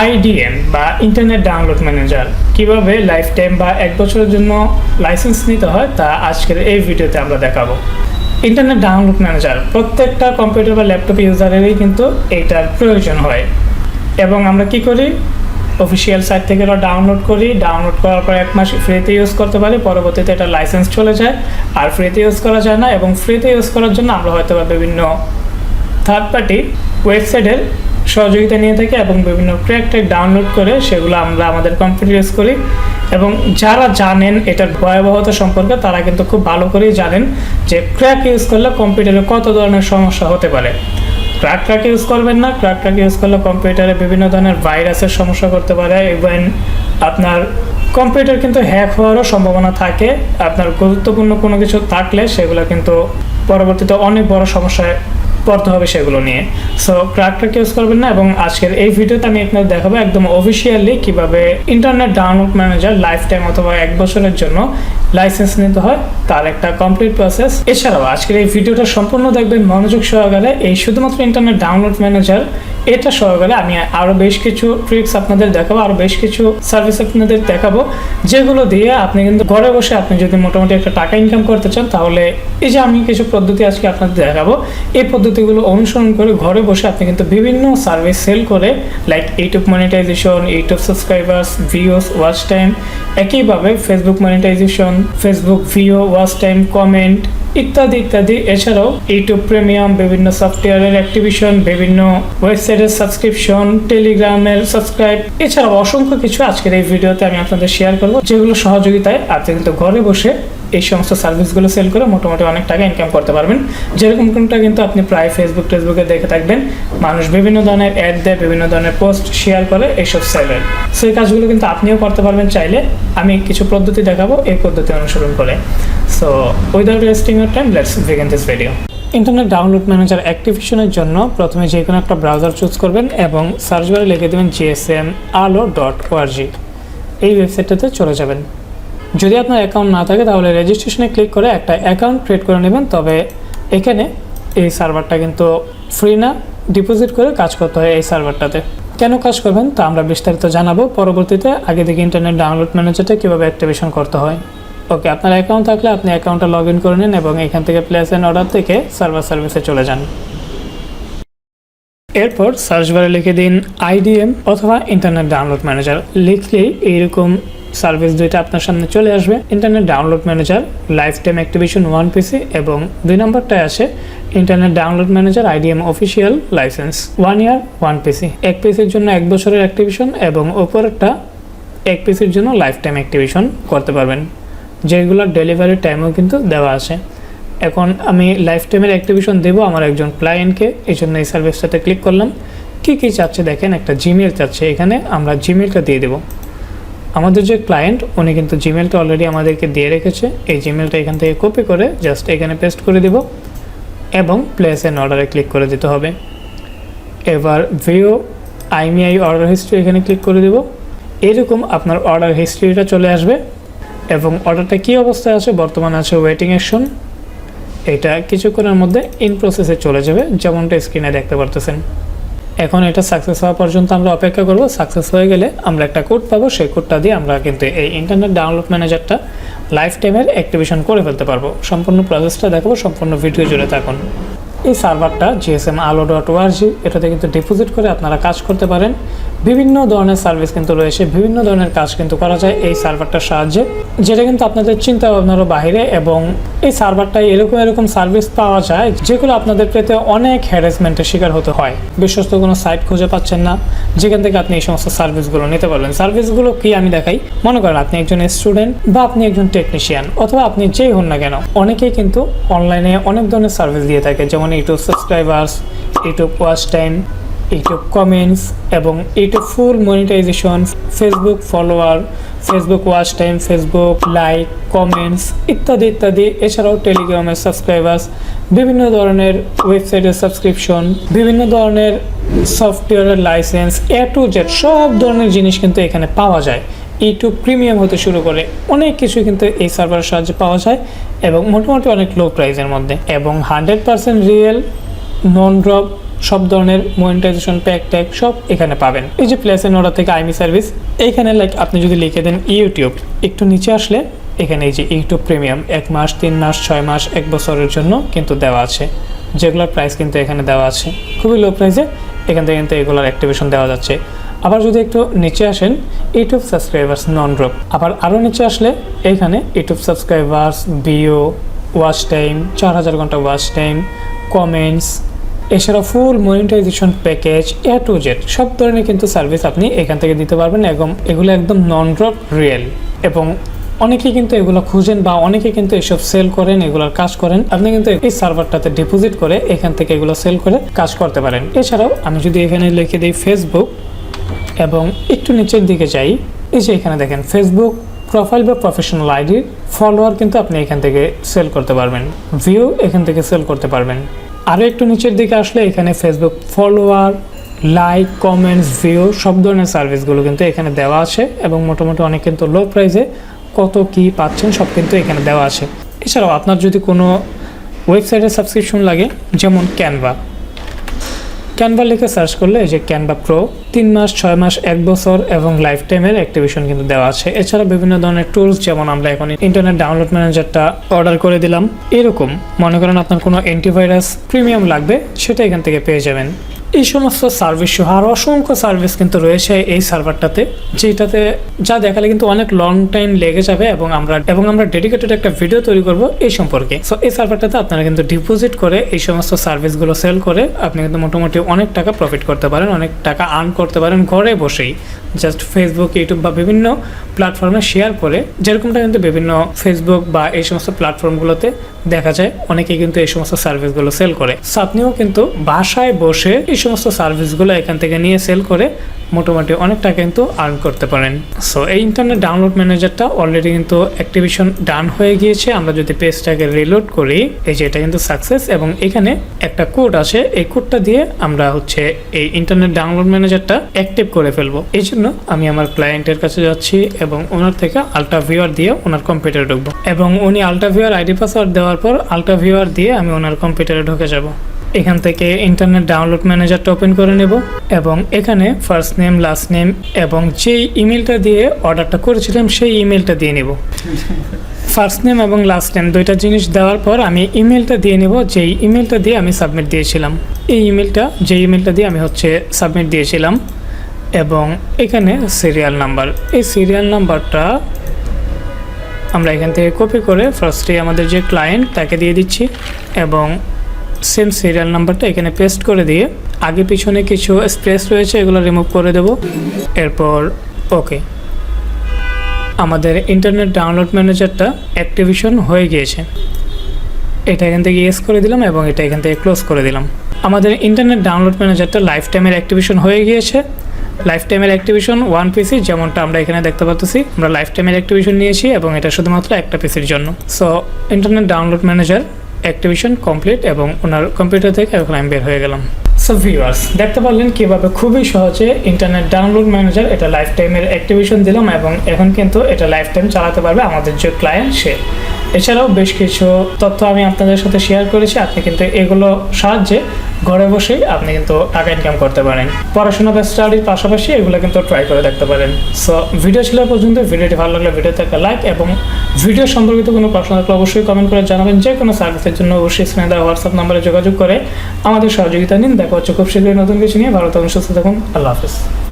IDM বা internet download manager কীভাবে life time বা এক বছরের জন্য লাইসেন্স নিতে হয় তা আজকের এই ভিডিওতে আমরা দেখাবো। ইন্টারনেট ডাউনলোড ম্যানেজার প্রত্যেকটা কম্পিউটার বা ল্যাপটপ ইউজারেরই কিন্তু এইটার প্রয়োজন হয়। এবং আমরা কি করি? অফিসিয়াল সাইট থেকে এটা ডাউনলোড করি। ডাউনলোড করার পর এক মাস ফ্রিতে ইউজ করতে পারি। পরবর্তীতে এটা লাইসেন্স চলে যায়। আর ফ্রিতে ইউজ করা যায় না এবং ফ্রিতে ইউজ করার জন্য আমরা হয়তো বিভিন্ন থার্ড পার্টি ওয়েবসাইটের সহযোগিতা নিয়ে থাকি এবং বিভিন্ন ক্র্যাক ট্র্যাক ডাউনলোড করে সেগুলো আমরা আমাদের কম্পিউটার ইউজ করি। এবং যারা জানেন এটার ভয়াবহতা সম্পর্কে, তারা কিন্তু খুব ভালো করেই জানেন যে ক্র্যাক ইউজ করলে কম্পিউটারে কত ধরনের সমস্যা হতে পারে। ক্র্যাক ট্র্যাক ইউজ করবেন না ক্র্যাক ট্র্যাক ইউজ করলে কম্পিউটারে বিভিন্ন ধরনের ভাইরাসের সমস্যা করতে পারে। ইভেন আপনার কম্পিউটার কিন্তু হ্যাক হওয়ারও সম্ভাবনা থাকে। আপনার গুরুত্বপূর্ণ কোনো কিছু থাকলে সেগুলো কিন্তু পরবর্তীতে অনেক বড় সমস্যায় পড়তে হবে সেগুলো নিয়ে। সো ক্র্যাকটাকে ইউজ করবেন না এবং আজকের এই ভিডিওতে আমি আপনাদের দেখাবো একদম অফিসিয়ালি কীভাবে internet download manager life time অথবা এক বছরের জন্য লাইসেন্স নিতে হয়, তার একটা কমপ্লিট প্রসেস এছাড়াও আজকের এই ভিডিওটা সম্পূর্ণ দেখবেন মনোযোগ সহকারে। এই শুধুমাত্র ইন্টারনেট ডাউনলোড ম্যানেজার এটা সহকারে আমি আরও বেশ কিছু ট্রিক্স আপনাদের দেখাবো আরও বেশ কিছু সার্ভিস আপনাদের দেখাবো, যেগুলো দিয়ে আপনি কিন্তু ঘরে বসে আপনি যদি মোটামুটি একটা টাকা ইনকাম করতে চান, তাহলে এই যে আমি কিছু পদ্ধতি আজকে আপনাদের দেখাবো, এই পদ্ধতিগুলো অনুসরণ করে ঘরে বসে আপনি কিন্তু বিভিন্ন সার্ভিস সেল করে like YouTube monetization YouTube subscribers views watch time একইভাবে Facebook monetization Facebook view watch time comment ইত্যাদি ইত্যাদি। এছাড়াও ইউটিউব প্রিমিয়াম বিভিন্ন সফটওয়্যারের অ্যাক্টিভিশন বিভিন্ন ওয়েবসাইটের সাবস্ক্রিপশন টেলিগ্রামের সাবস্ক্রাইব এছাড়াও অসংখ্য কিছু আজকের এই ভিডিওতে আমি আপনাদের শেয়ার করব, যেগুলো সহযোগিতায় আপনি কিন্তু ঘরে বসে এই সমস্ত সার্ভিসগুলো সেল করে মোটামুটি অনেক টাকা ইনকাম করতে পারবেন। যেরকম কোনটা কিন্তু আপনি প্রায় ফেসবুক টেসবুকে দেখে থাকবেন। মানুষ বিভিন্ন ধরনের অ্যাড দেয়, বিভিন্ন ধরনের পোস্ট শেয়ার করে, এইসব সেলের সেই কাজগুলো কিন্তু আপনিও করতে পারবেন চাইলে। আমি কিছু পদ্ধতি দেখাবো, এই পদ্ধতি অনুসরণ করে। So without wasting your time let's begin this video internet download manager অ্যাক্টিভেশনের জন্য প্রথমে যে কোনো একটা ব্রাউজার চুজ করবেন এবং সার্চ বারে লিখে দেবেন জিএসএম আলো ডট ওআরজি এই ওয়েবসাইটটাতে চলে যাবেন। যদি আপনার অ্যাকাউন্ট না থাকে, তাহলে রেজিস্ট্রেশনে ক্লিক করে একটা অ্যাকাউন্ট ক্রিয়েট করে নেবেন। তবে এখানে এই সার্ভারটা কিন্তু ফ্রি না। ডিপোজিট করে কাজ করতে হয় এই সার্ভারটাতে কেন কাজ করবেন? তা আমরা বিস্তারিত জানাব। পরবর্তীতে আগে থেকে ইন্টারনেট ডাউনলোড ম্যানেজারটা কীভাবে অ্যাক্টিভেশন করতে হয়। ওকে, আপনার অ্যাকাউন্ট থাকলে আপনি অ্যাকাউন্টটা লগ ইন করে নিন এবং এখান থেকে প্লেস অ্যান্ড অর্ডার থেকে সার্ভার সার্ভিসে চলে যান। এরপর সার্চ বারে লিখে দিন আইডিএম অথবা ইন্টারনেট ডাউনলোড ম্যানেজার। লিখলেই এইরকম সার্ভিস দুইটা আপনার সামনে চলে আসবে। Internet download manager life time activation one PC এবং দুই নম্বরটায় আসে internet download manager, IDM official license, one year, one PC. এক পিসির জন্য এক বছরের অ্যাক্টিভেশন এবং ওপরেরটা এক পিসির জন্য লাইফ টাইম অ্যাক্টিভেশন করতে পারবেন। যেগুলোর ডেলিভারি টাইমও কিন্তু দেওয়া আছে। এখন আমি লাইফ টাইমের অ্যাক্টিভেশন দেবো আমার একজন ক্লায়েন্টকে এই জন্য এই সার্ভিসটাতে ক্লিক করলাম। কী কী চাচ্ছে দেখেন, একটা জিমেল চাচ্ছে এখানে, আমরা জিমেলটা দিয়ে দেবো। আমাদের যে ক্লায়েন্ট উনি কিন্তু জিমেলটা অলরেডি আমাদেরকে দিয়ে রেখেছে। এই জিমেলটা এখান থেকে কপি করে জাস্ট এখানে পেস্ট করে দিব এবং প্লেস এন অর্ডারে ক্লিক করে দিতে হবে। এবার ভিও আইমিআই অর্ডার হিস্ট্রি এখানে ক্লিক করে দেব। এরকম আপনার অর্ডার হিস্ট্রিটা চলে আসবে এবং অর্ডারটা কী অবস্থায় আছে? বর্তমানে আছে ওয়েটিং অ্যাকশন এটা কিছুক্ষণের মধ্যে ইন প্রসেসে চলে যাবে, যেমনটা স্ক্রিনে দেখতে পারতেছেন। এখন এটা সাকসেস হওয়া পর্যন্ত আমরা অপেক্ষা করব। সাকসেস হয়ে গেলে আমরা একটা কোড পাবো, সেই কোডটা দিয়ে আমরা কিন্তু এই ইন্টারনেট ডাউনলোড ম্যানেজারটা লাইফ টাইমের অ্যাক্টিভেশন করে ফেলতে পারব। সম্পূর্ণ প্রসেসটা দেখাবো, সম্পূর্ণ ভিডিও জুড়ে থাকুন। এই সার্ভারটা জিএসএম আলো ডট ওআরজি এটাতে কিন্তু ডিপোজিট করে আপনারা কাজ করতে পারেন। বিভিন্ন ধরনের সার্ভিস কিন্তু রয়েছে, বিভিন্ন ধরনের কাজ কিন্তু করা যায় এই সার্ভারটার সাহায্যে, যেটা কিন্তু আপনাদের চিন্তা ভাবনারও বাইরে এবং এই সার্ভারটায় এরকম এরকম সার্ভিস পাওয়া যায়, যেগুলো আপনাদের পেতে অনেক হ্যারাসমেন্টের শিকার হতে হয়। বিশ্বস্ত কোনো সাইট খুঁজে পাচ্ছেন না, যেখান থেকে আপনি এই সমস্ত সার্ভিসগুলো নিতে পারবেন। সার্ভিসগুলো কি আমি দেখাই? মনে করেন আপনি একজন স্টুডেন্ট বা আপনি একজন টেকনিশিয়ান অথবা আপনি যেই হন না কেন, অনেকেই কিন্তু অনলাইনে অনেক ধরনের সার্ভিস দিয়ে থাকে, যেমন YouTube subscribers YouTube watch time YouTube comments এবং YouTube full monetization Facebook follower Facebook watch time Facebook like comments ইত্যাদি ইত্যাদি। এছাড়াও টেলিগ্রামের সাবস্ক্রাইবার্স বিভিন্ন ধরনের ওয়েবসাইটের সাবস্ক্রিপশন বিভিন্ন ধরনের সফটওয়্যারের লাইসেন্স এ টু জেড সব ধরনের জিনিস কিন্তু এখানে পাওয়া যায়। ইউটিউব প্রিমিয়াম হতে শুরু করে অনেক কিছু কিন্তু এই সার্ভারের সাহায্যে পাওয়া যায় এবং মোটামুটি অনেক লো প্রাইসের মধ্যে এবং hundred percent real non drop সব ধরনের মনিটাইজেশন প্যাক ট্যাক সব এখানে পাবেন। এই যে প্লেস এন থেকে আইমি সার্ভিস এইখানে লাইক আপনি যদি লিখে দেন ইউটিউব একটু নিচে আসলে এখানে এই যে ইউটিউব প্রিমিয়াম এক মাস, তিন মাস, ছয় মাস, এক বছরের জন্য কিন্তু দেওয়া আছে। যেগুলোর প্রাইস কিন্তু এখানে দেওয়া আছে। খুবই লো প্রাইসে এখান থেকে কিন্তু এগুলোর অ্যাক্টিভেশন দেওয়া যাচ্ছে। আবার যদি একটু নিচে আসেন ইউটিউব সাবস্ক্রাইবার্স নন ড্রপ আবার আরও নিচে আসলে এখানে YouTube subscribers view watch time চার হাজার ঘণ্টা ওয়াচ টাইম কমেন্টস এছাড়া full monetization package A to Z সব ধরনের কিন্তু সার্ভিস আপনি এখান থেকে দিতে পারবেন এবং এগুলো একদম নন ড্রপ রিয়েল এবং অনেকে কিন্তু এগুলো খুঁজেন বা অনেকে কিন্তু এসব সেল করেন, এগুলোর কাজ করেন। আপনি কিন্তু এই সার্ভারটাতে ডিপোজিট করে এখান থেকে এগুলো সেল করে কাজ করতে পারেন। এছাড়াও আমি যদি এখানে লিখে দিই ফেসবুক এবং একটু নিচের দিকে যাই, এই যে এখানে দেখেন ফেসবুক প্রোফাইল বা প্রফেশনাল আইডি ফলোয়ার কিন্তু আপনি এখান থেকে সেল করতে পারবেন। ভিউ এখান থেকে সেল করতে পারবেন। আরও একটু নিচের দিকে আসলে এখানে Facebook follower like comments view সব ধরনের সার্ভিসগুলো কিন্তু এখানে দেওয়া আছে এবং মোটামুটি অনেক কিন্তু লো প্রাইসে কত কি পাচ্ছেন সব কিন্তু এখানে দেওয়া আছে। এছাড়াও আপনার যদি কোনো ওয়েবসাইটে সাবস্ক্রিপশন লাগে, যেমন ক্যানভা ক্যানভা লিখে সার্চ করলে এই যে ক্যানভা প্রো তিন মাস, ছয় মাস, এক বছর এবং লাইফ টাইমের অ্যাক্টিভেশন কিন্তু দেওয়া আছে। এছাড়া বিভিন্ন ধরনের টুলস যেমন আমরা এখন ইন্টারনেট ডাউনলোড ম্যানেজারটা অর্ডার করে দিলাম। এরকম, মনে করেন আপনার কোনো অ্যান্টিভাইরাস প্রিমিয়াম লাগবে, সেটা এখান থেকে পেয়ে যাবেন। এই সমস্ত সার্ভিস সহ আরও অসংখ্য সার্ভিস কিন্তু রয়েছে এই সার্ভারটাতে যেটাতে যা দেখালে কিন্তু অনেক লং টাইম লেগে যাবে এবং আমরা এবং আমরা ডেডিকেটেড একটা ভিডিও তৈরি করব এই সম্পর্কে। সো এই সার্ভারটাতে আপনারা কিন্তু ডিপোজিট করে এই সমস্ত সার্ভিসগুলো সেল করে আপনি কিন্তু মোটামুটি অনেক টাকা প্রফিট করতে পারেন, অনেক টাকা আর্ন করতে পারেন ঘরে বসেই। জাস্ট ফেসবুক ইউটিউব বা বিভিন্ন প্ল্যাটফর্মে শেয়ার করে, যেরকমটা কিন্তু বিভিন্ন ফেসবুক বা এই সমস্ত প্ল্যাটফর্মগুলোতে দেখা যায় অনেকে কিন্তু এই সমস্ত সার্ভিসগুলো সেল করে। সো আপনিও কিন্তু বাসায় বসে এই সমস্ত সার্ভিসগুলো এখান থেকে নিয়ে সেল করে মোটামুটি অনেক টাকা কিন্তু আর্ন করতে পারেন। সো এই ইন্টারনেট ডাউনলোড ম্যানেজারটা অলরেডি কিন্তু অ্যাক্টিভেশন ডান হয়ে গিয়েছে। আমরা যদি পেজটাকে রিলোড করি, এই যে এটা কিন্তু সাকসেস এবং এখানে একটা কোড আছে, এই কোডটা দিয়ে আমরা হচ্ছে এই ইন্টারনেট ডাউনলোড ম্যানেজারটা অ্যাক্টিভ করে ফেলব। এই জন্য আমি আমার ক্লায়েন্টের কাছে যাচ্ছি এবং ওনার থেকে আলট্রা ভিউয়ার দিয়ে ওনার কম্পিউটারে ঢুকবো। এবং উনি আলট্রা ভিউয়ার আইডি পাসওয়ার্ড দেওয়ার পর আলট্রা ভিউয়ার দিয়ে আমি ওনার কম্পিউটারে ঢুকে যাব। এখান থেকে ইন্টারনেট ডাউনলোড ম্যানেজারটা ওপেন করে নেব এবং এখানে ফার্স্ট নেম লাস্ট নেম এবং যেই ইমেলটা দিয়ে অর্ডারটা করেছিলাম সেই ইমেলটা দিয়ে নেব। ফার্স্ট নেম এবং লাস্ট নেম দুইটা জিনিস দেওয়ার পর আমি ইমেলটা দিয়ে নেব, যেই ইমেলটা দিয়ে আমি সাবমিট দিয়েছিলাম। এই ইমেলটা যে ইমেলটা দিয়ে আমি হচ্ছে সাবমিট দিয়েছিলাম এবং এখানে সিরিয়াল নাম্বার এই সিরিয়াল নাম্বারটা আমরা এখান থেকে কপি করে ফার্স্টে আমাদের যে ক্লায়েন্ট তাকে দিয়ে দিচ্ছি এবং সেম সিরিয়াল নাম্বারটা এখানে পেস্ট করে দিয়ে আগে পিছনে কিছু স্পেস রয়েছে, এগুলো রিমুভ করে দেব। এরপর, ওকে। আমাদের ইন্টারনেট ডাউনলোড ম্যানেজারটা অ্যাক্টিভেশন হয়ে গিয়েছে। এটা এখান থেকে ইয়েস করে দিলাম এবং এটা এখান থেকে ক্লোজ করে দিলাম। আমাদের ইন্টারনেট ডাউনলোড ম্যানেজারটা লাইফ টাইমের অ্যাক্টিভেশন হয়ে গিয়েছে। লাইফ টাইমের অ্যাক্টিভেশন ওয়ান পিসি, যেমনটা আমরা এখানে দেখতে পাচ্ছি। আমরা লাইফ টাইমের অ্যাক্টিভেশন নিয়েছি এবং এটা শুধুমাত্র একটা পিসির জন্য। So, internet download manager activation complete এবং ওনার কম্পিউটার থেকে এখন আমি বের হয়ে গেলাম। সো ভিউয়ার্স দেখতে পারলেন কীভাবে খুবই সহজে ইন্টারনেট ডাউনলোড ম্যানেজার এটা লাইফ টাইমের অ্যাক্টিভেশন দিলাম এবং এখন কিন্তু এটা লাইফ টাইম চালাতে পারবে আমাদের যে ক্লায়েন্ট সে। এছাড়াও বেশ কিছু তথ্য আমি আপনাদের সাথে শেয়ার করেছি। আপনি কিন্তু এগুলো সাহায্যে ঘরে বসেই আপনি কিন্তু টাকা ইনকাম করতে পারেন। পড়াশোনা বা স্টাডির পাশাপাশি এগুলো কিন্তু ট্রাই করে দেখতে পারেন। সো ভিডিও ছিল পর্যন্ত। ভিডিওটি ভালো লাগলে ভিডিওতে একটা লাইক এবং ভিডিও সম্পর্কিত কোনো প্রশ্ন থাকলে অবশ্যই কমেন্ট করে জানাবেন। যে কোনো সার্ভিসের জন্য অবশ্যই স্ক্রিনে দেওয়া হোয়াটসঅ্যাপ নাম্বারে যোগাযোগ করে আমাদের সহযোগিতা নিন। দেখা হচ্ছে খুব শীঘ্রই নতুন কিছু নিয়ে। ভালো থাকুন, সুস্থ থাকুন। আল্লাহ হাফিজ।